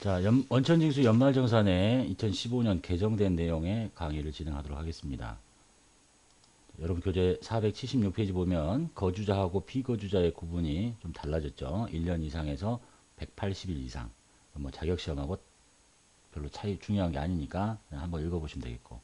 자, 연- 원천징수 연말정산에 2015년 개정된 내용의 강의를 진행하도록 하겠습니다. 여러분 교재 476페이지 보면 거주자하고 비거주자의 구분이 좀 달라졌죠. 1년 이상에서 180일 이상. 뭐 자격시험하고 별로 차이 중요한 게 아니니까 한번 읽어보시면 되겠고.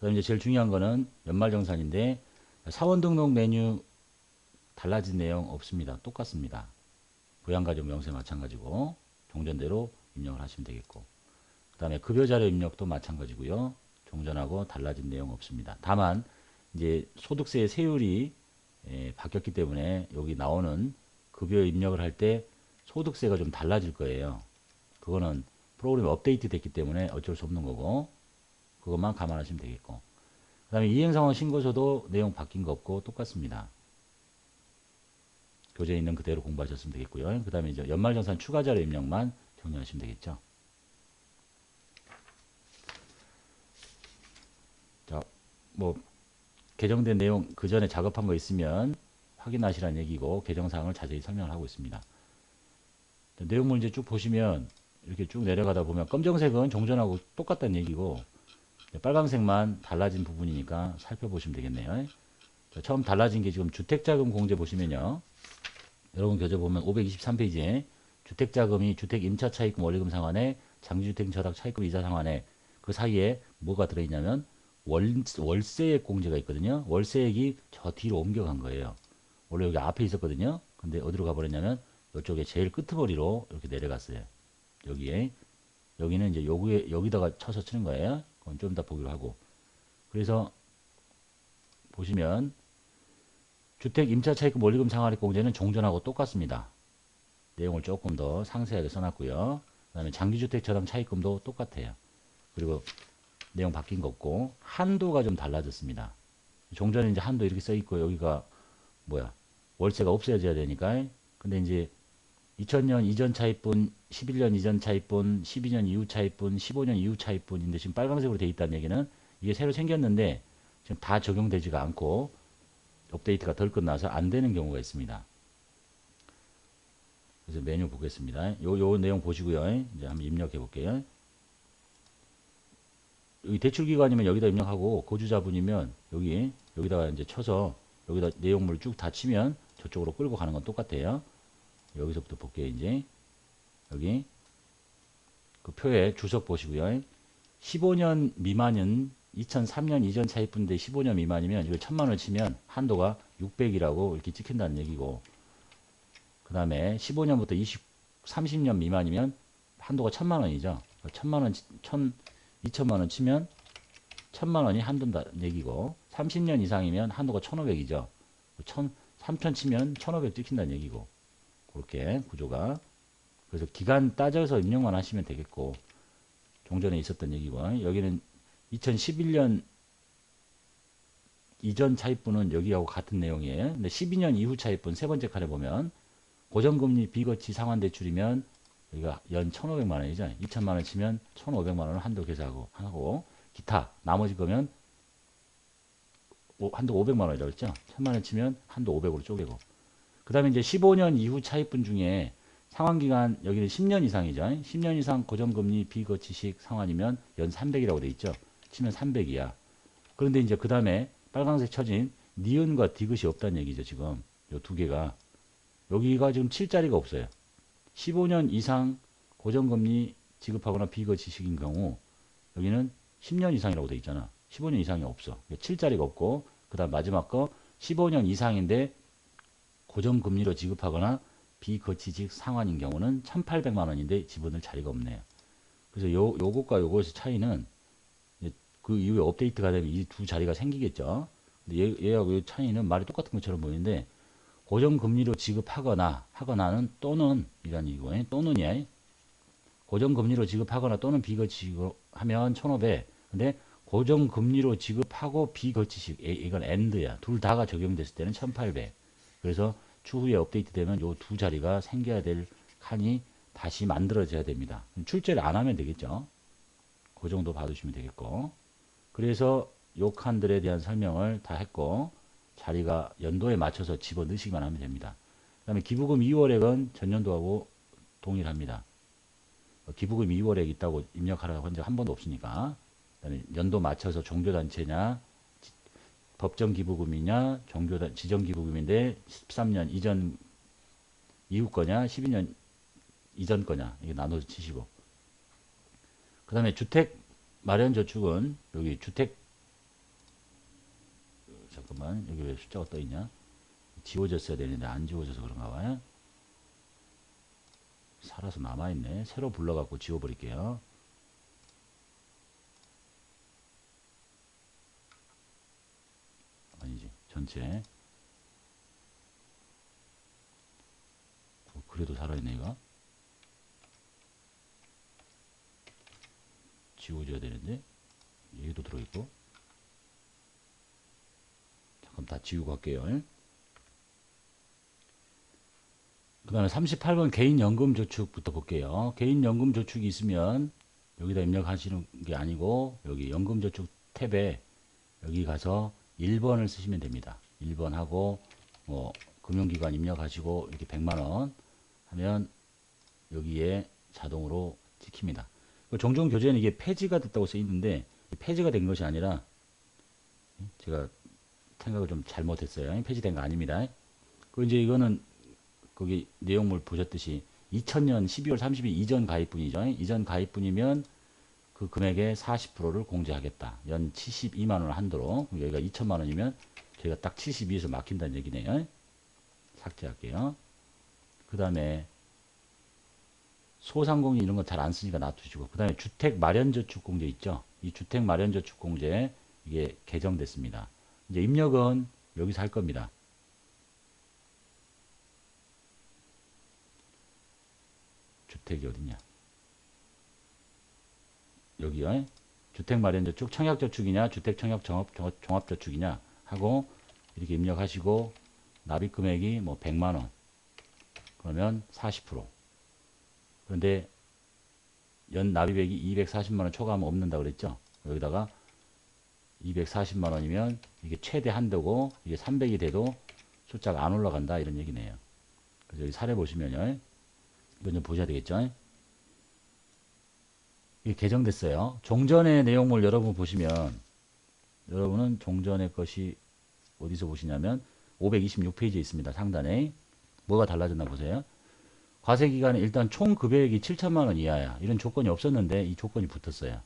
그 다음에 제일 중요한 거는 연말정산인데 사원 등록 메뉴 달라진 내용 없습니다. 똑같습니다. 부양가족 명세 마찬가지고 종전대로 입력을 하시면 되겠고. 그 다음에 급여자료 입력도 마찬가지고요. 종전하고 달라진 내용 없습니다. 다만 이제 소득세의 세율이 에, 바뀌었기 때문에 여기 나오는 급여 입력을 할 때 소득세가 좀 달라질 거예요. 그거는 프로그램이 업데이트 됐기 때문에 어쩔 수 없는 거고 그것만 감안하시면 되겠고. 그 다음에 이행상황 신고서도 내용 바뀐 거 없고 똑같습니다. 교재에 있는 그대로 공부하셨으면 되겠고요. 그 다음에 이제 연말정산 추가자료 입력만 정리하시면 되겠죠. 자, 뭐 개정된 내용 그 전에 작업한 거 있으면 확인하시라는 얘기고 개정사항을 자세히 설명을 하고 있습니다. 내용물 이제 쭉 보시면 이렇게 쭉 내려가다 보면 검정색은 종전하고 똑같다는 얘기고 빨간색만 달라진 부분이니까 살펴보시면 되겠네요. 자, 처음 달라진 게 지금 주택자금 공제 보시면요. 여러분 교재 보면 523페이지에 주택자금이 주택 임차 차입금 원리금 상환에 장기주택 절약 차입금 이자 상환에 그 사이에 뭐가 들어있냐면 월, 월세액 공제가 있거든요. 월세액이 저 뒤로 옮겨간 거예요. 원래 여기 앞에 있었거든요. 근데 어디로 가버렸냐면 이쪽에 제일 끄트머리로 이렇게 내려갔어요. 여기에 여기는 이제 여기에 여기다가 쳐서 치는 거예요. 그건 좀 이따 보기로 하고. 그래서 보시면 주택 임차 차입금 원리금 상환액 공제는 종전하고 똑같습니다. 내용을 조금 더 상세하게 써놨고요. 그 다음에 장기주택 저당 차입금도 똑같아요. 그리고 내용 바뀐 거 없고 한도가 좀 달라졌습니다. 종전에 이제 한도 이렇게 써 있고 여기가 뭐야 월세가 없어져야 되니까 근데 이제 2000년 이전 차입분, 11년 이전 차입분, 12년 이후 차입분, 15년 이후 차입분인데 지금 빨간색으로 돼 있다는 얘기는 이게 새로 생겼는데 지금 다 적용되지가 않고 업데이트가 덜 끝나서 안 되는 경우가 있습니다. 그래서 메뉴 보겠습니다. 요, 요 내용 보시고요. 이제 한번 입력해 볼게요. 여기 대출기관이면 여기다 입력하고 거주자분이면 여기 여기다가 이제 쳐서 여기다 내용물을 쭉다 치면 저쪽으로 끌고 가는 건 똑같아요. 여기서부터 볼게요. 이제 여기 그 표에 주석 보시고요. 15년 미만은 2003년 이전 차입분인데 15년 미만이면 이걸 천만 원 치면 한도가 600이라고 이렇게 찍힌다는 얘기고 그 다음에 15년부터 20, 30년 미만이면 한도가 천만 원이죠. 천만 원, 천, 2천만 원 치면 천만 원이 한도다는 얘기고 30년 이상이면 한도가 1500이죠. 천, 3천 치면 1500 찍힌다는 얘기고 그렇게 구조가 그래서 기간 따져서 입력만 하시면 되겠고 종전에 있었던 얘기고 여기는 2011년 이전 차입분은 여기하고 같은 내용이에요. 근데 12년 이후 차입분 세 번째 칸에 보면 고정금리 비거치 상환대출이면 여기가 연 1,500만 원이죠. 2천만 원 치면 1,500만 원을 한도 계산하고 하고 기타 나머지 거면 한도 500만 원이라고 했죠. 1,000만 원 치면 한도 500으로 쪼개고 그 다음에 이제 15년 이후 차입분 중에 상환기간 여기는 10년 이상이죠. 10년 이상 고정금리 비거치식 상환이면 연 300이라고 돼 있죠. 치면 300이야. 그런데 이제 그 다음에 빨간색 쳐진 니은과 디귿이 없다는 얘기죠. 지금 요 두 개가 여기가 지금 7자리가 없어요. 15년 이상 고정금리 지급하거나 비거치식인 경우 여기는 10년 이상이라고 돼 있잖아. 15년 이상이 없어. 7자리가 없고 그 다음 마지막 거 15년 이상인데 고정금리로 지급하거나 비거치식 상환인 경우는 1,800만 원인데 집어넣을 자리가 없네요. 그래서 요, 요것과 요것의 차이는 그 이후에 업데이트가 되면 이 두 자리가 생기겠죠. 근데 얘, 얘하고 이 차이는 말이 똑같은 것처럼 보이는데 고정금리로 지급하거나 하거나는 또는 이란 얘기고 또는이야. 고정금리로 지급하거나 또는 비거치식으로 하면 1,500. 근데 고정금리로 지급하고 비거치식 이건 엔드야. 둘 다가 적용됐을 때는 1,800. 그래서 추후에 업데이트 되면 요 두 자리가 생겨야 될 칸이 다시 만들어져야 됩니다. 출제를 안 하면 되겠죠. 그 정도 봐두시면 되겠고. 그래서 요 칸들에 대한 설명을 다 했고 자리가 연도에 맞춰서 집어넣으시기만 하면 됩니다. 그 다음에 기부금 2월액은 전년도하고 동일합니다. 기부금 2월에 있다고 입력하라고 한 적 한 번도 없으니까. 연도 맞춰서 종교단체냐, 지- 법정 기부금이냐, 종교단 지정 기부금인데 13년 이전 이후 거냐, 12년 이전 거냐 이게 나눠서 치시고. 그 다음에 주택 마련 저축은 여기 주택 잠깐만 여기 왜 숫자가 떠 있냐? 지워졌어야 되는데 안 지워져서 그런가 봐요. 살아서 남아있네. 새로 불러갖고 지워버릴게요. 아니지. 전체. 어, 그래도 살아있네, 이거. 지워져야 되는데. 얘도 들어있고. 잠깐 다 지우고 할게요. 그 다음에 38번 개인연금저축부터 볼게요. 개인연금저축이 있으면 여기다 입력하시는 게 아니고 여기 연금저축 탭에 여기 가서 1번을 쓰시면 됩니다. 1번 하고 뭐 금융기관 입력하시고 이렇게 100만원 하면 여기에 자동으로 찍힙니다. 그 종종 교재는 이게 폐지가 됐다고 써 있는데 폐지가 된 것이 아니라 제가 생각을 좀 잘못했어요. 폐지된 거 아닙니다. 그 이제 이거는 거기 내용물 보셨듯이 2000년 12월 30일 이전 가입분이죠. 이전 가입분이면 그 금액의 40%를 공제하겠다. 연 72만 원을 한도로 여기가 2천만 원이면 저희가 딱 72에서 막힌다는 얘기네요. 삭제할게요. 그 다음에 소상공인 이런 거 잘 안 쓰니까 놔두시고 그 다음에 주택 마련저축공제 있죠. 이 주택 마련저축공제 이게 개정됐습니다. 이제 입력은 여기서 할 겁니다. 주택이 어딨냐? 여기요. 주택 마련저축, 청약저축이냐, 주택 청약 종합, 종합- 종합저축이냐 하고 이렇게 입력하시고 납입 금액이 뭐 100만 원. 그러면 40%. 그런데 연 납입액이 240만 원 초과하면 없는다 그랬죠? 여기다가 240만 원이면 이게 최대 한도고 이게 300이 돼도 숫자가 안 올라간다 이런 얘기네요. 그래서 여기 사례 보시면요. 좀 보셔야 되겠죠? 이게 개정됐어요. 종전의 내용물 여러분 보시면 여러분은 종전의 것이 어디서 보시냐면 526페이지에 있습니다. 상단에 뭐가 달라졌나 보세요. 과세 기간에 일단 총 급여액이 7천만 원 이하야. 이런 조건이 없었는데 이 조건이 붙었어요.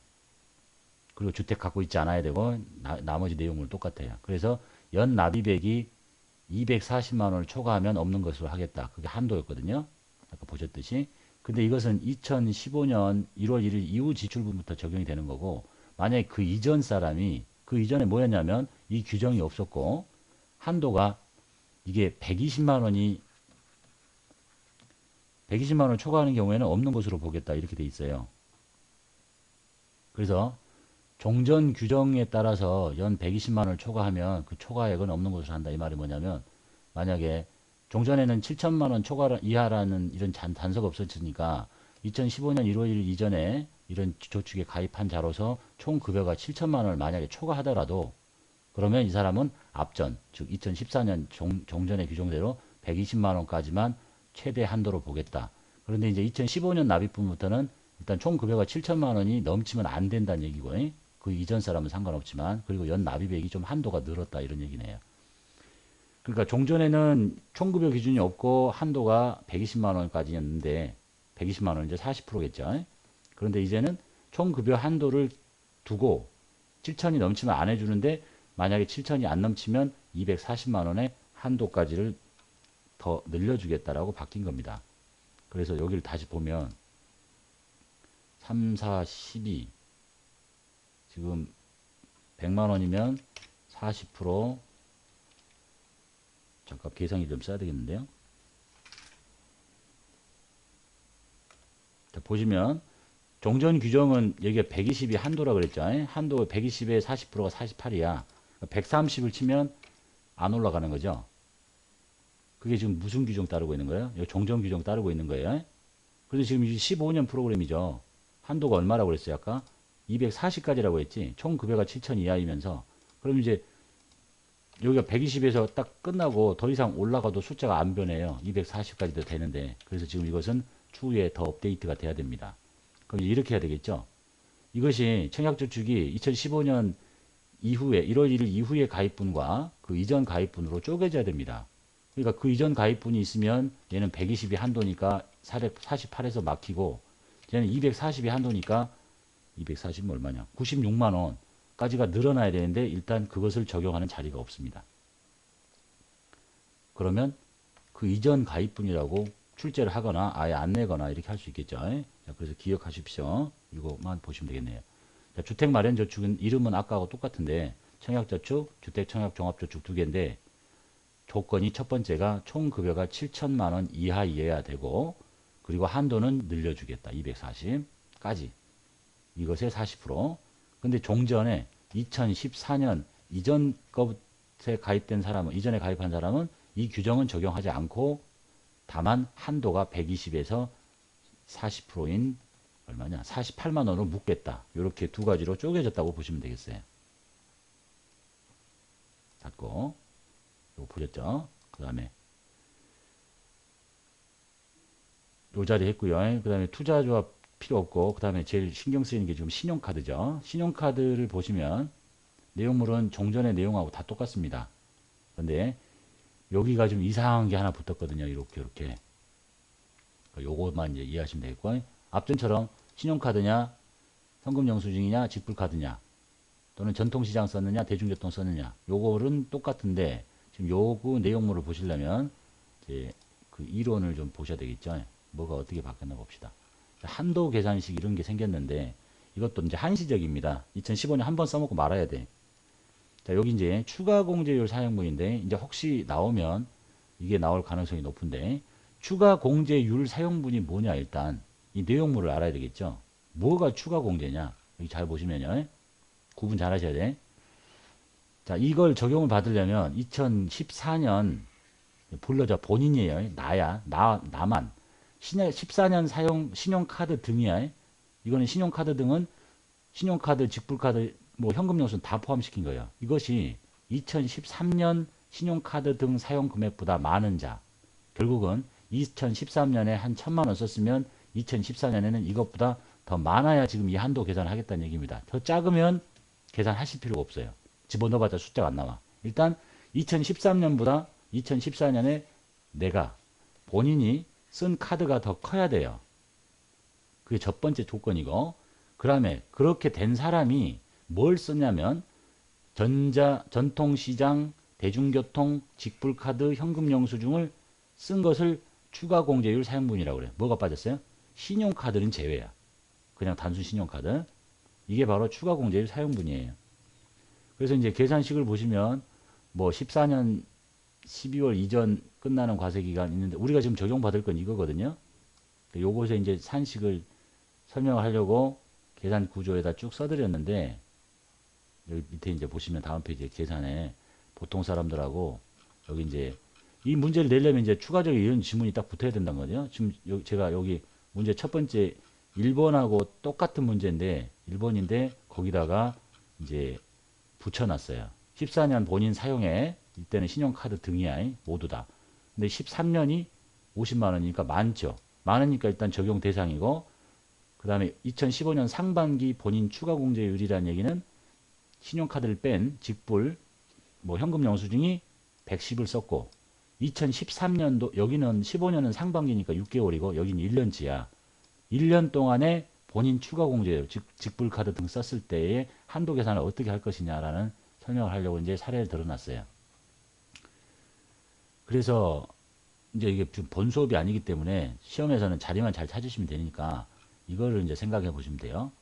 그리고 주택 갖고 있지 않아야 되고 나, 머지 내용물 똑같아요. 그래서 연 납입액이 240만 원을 초과하면 없는 것으로 하겠다. 그게 한도였거든요. 아까 보셨듯이. 근데 이것은 2015년 1월 1일 이후 지출분부터 적용이 되는 거고 만약에 그 이전 사람이 그 이전에 뭐였냐면 이 규정이 없었고 한도가 이게 120만 원이 120만 원을 초과하는 경우에는 없는 것으로 보겠다 이렇게 돼 있어요. 그래서 종전 규정에 따라서 연 120만 원을 초과하면 그 초과액은 없는 것으로 한다 이 말이 뭐냐면 만약에 종전에는 7천만 원 초과 이하라는 이런 잔, 단서가 없었으니까 2015년 1월 1일 이전에 이런 저축에 가입한 자로서 총 급여가 7천만 원을 만약에 초과하더라도 그러면 이 사람은 앞전 즉 2014년 종, 종전의 규정대로 120만 원까지만 최대 한도로 보겠다. 그런데 이제 2015년 납입분부터는 일단 총 급여가 7천만 원이 넘치면 안 된다는 얘기고 그 이전 사람은 상관없지만 그리고 연 납입액이 좀 한도가 늘었다 이런 얘기네요. 그러니까 종전에는 총급여 기준이 없고 한도가 120만 원까지였는데 120만 원 이제 40%겠죠. 그런데 이제는 총급여 한도를 두고 7천이 넘치면 안 해주는데 만약에 7천이 안 넘치면 240만 원의 한도까지를 더 늘려주겠다라고 바뀐 겁니다. 그래서 여기를 다시 보면 3, 4, 12 지금 100만 원이면 40% 잠깐 계산기 좀 써야 되겠는데요. 자, 보시면 종전 규정은 여기가 120이 한도라 그랬죠. 한도 120에 40%가 48이야. 130을 치면 안 올라가는 거죠. 그게 지금 무슨 규정 따르고 있는 거예요? 종전 규정 따르고 있는 거예요. 그래서 지금 15년 프로그램이죠. 한도가 얼마라고 그랬어요, 아까? 240까지라고 했지. 총 급여가 7천 이하이면서. 그럼 이제 여기가 120에서 딱 끝나고 더 이상 올라가도 숫자가 안 변해요. 240까지도 되는데. 그래서 지금 이것은 추후에 더 업데이트가 돼야 됩니다. 그럼 이렇게 해야 되겠죠. 이것이 청약저축이 2015년 이후에 1월 1일 이후의 가입분과 그 이전 가입분으로 쪼개져야 됩니다. 그러니까 그 이전 가입분이 있으면 얘는 120이 한도니까 448에서 막히고 얘는 240이 한도니까 240은 얼마냐? 96만 원까지가 늘어나야 되는데 일단 그것을 적용하는 자리가 없습니다. 그러면 그 이전 가입분이라고 출제를 하거나 아예 안 내거나 이렇게 할 수 있겠죠. 자, 그래서 기억하십시오. 이거만 보시면 되겠네요. 자, 주택 마련 저축은 이름은 아까하고 똑같은데 청약저축, 주택청약종합저축 두 개인데 조건이 첫 번째가 총 급여가 7천만 원 이하여야 되고 그리고 한도는 늘려주겠다. 240까지. 이것의 40%. 근데 종전에 2014년 이전 것에 가입된 사람은 이전에 가입한 사람은 이 규정은 적용하지 않고 다만 한도가 120에서 40%인 얼마냐? 48만 원으로 묶겠다. 이렇게 두 가지로 쪼개졌다고 보시면 되겠어요. 닫고 이거 보셨죠? 그 다음에 요 자리 했고요. 그 다음에 투자조합 필요 없고 그 다음에 제일 신경 쓰이는 게 지금 신용카드죠. 신용카드를 보시면 내용물은 종전의 내용하고 다 똑같습니다. 근데 여기가 좀 이상한 게 하나 붙었거든요. 이렇게 이렇게 요것만 이제 이해하시면 되겠고 앞전처럼 신용카드냐 현금영수증이냐 직불카드냐 또는 전통시장 썼느냐 대중교통 썼느냐 요거는 똑같은데 지금 요거 내용물을 보시려면 이제 그 이론을 좀 보셔야 되겠죠. 뭐가 어떻게 바뀌었나 봅시다. 한도 계산식 이런 게 생겼는데 이것도 이제 한시적입니다. 2015년 한 번 써먹고 말아야 돼. 자, 여기 이제 추가 공제율 사용분인데 이제 혹시 나오면 이게 나올 가능성이 높은데 추가 공제율 사용분이 뭐냐 일단 이 내용물을 알아야 되겠죠. 뭐가 추가 공제냐? 여기 잘 보시면요. 구분 잘 하셔야 돼. 자, 이걸 적용을 받으려면 2014년 불러자 본인이에요. 나야. 나 나만. 14년 사용 신용카드 등이야. 이거는 신용카드 등은 신용카드, 직불카드, 뭐 현금 영수는 다 포함시킨 거예요. 이것이 2013년 신용카드 등 사용 금액보다 많은 자. 결국은 2013년에 한 천만 원 썼으면 2014년에는 이것보다 더 많아야 지금 이 한도 계산을 하겠다는 얘기입니다. 더 작으면 계산하실 필요가 없어요. 집어넣어봤자 숫자가 안 나와. 일단 2013년보다 2014년에 내가 본인이 쓴 카드가 더 커야 돼요. 그게 첫 번째 조건이고 그 다음에 그렇게 된 사람이 뭘 썼냐면 전자, 전통시장, 대중교통, 직불카드, 현금영수증을 쓴 것을 추가 공제율 사용분이라고 그래요. 뭐가 빠졌어요? 신용카드는 제외야. 그냥 단순 신용카드. 이게 바로 추가 공제율 사용분이에요. 그래서 이제 계산식을 보시면 뭐 14년 12월 이전 끝나는 과세 기간 있는데 우리가 지금 적용받을 건 이거거든요. 요것에 이제 산식을 설명을 하려고 계산 구조에다 쭉 써드렸는데 여기 밑에 이제 보시면 다음 페이지에 계산에 보통 사람들하고 여기 이제 이 문제를 내려면 이제 추가적인 이런 지문이 딱 붙어야 된다는 거죠. 지금 여, 제가 여기 문제 첫 번째 1번하고 똑같은 문제인데 1번인데 거기다가 이제 붙여놨어요. 14년 본인 사용에 이때는 신용카드 등이야 모두 다. 근데 13년이 50만 원이니까 많죠. 많으니까 일단 적용 대상이고 그 다음에 2015년 상반기 본인 추가 공제율이라는 얘기는 신용카드를 뺀 직불 뭐 현금 영수증이 110을 썼고 2013년도 여기는 15년은 상반기니까 6개월이고 여기는 1년치야. 1년 동안에 본인 추가 공제율 즉 직불카드 등 썼을 때의 한도 계산을 어떻게 할 것이냐라는 설명을 하려고 이제 사례를 들어놨어요. 그래서 이제 이게 본 수업이 아니기 때문에 시험에서는 자리만 잘 찾으시면 되니까 이거를 이제 생각해 보시면 돼요.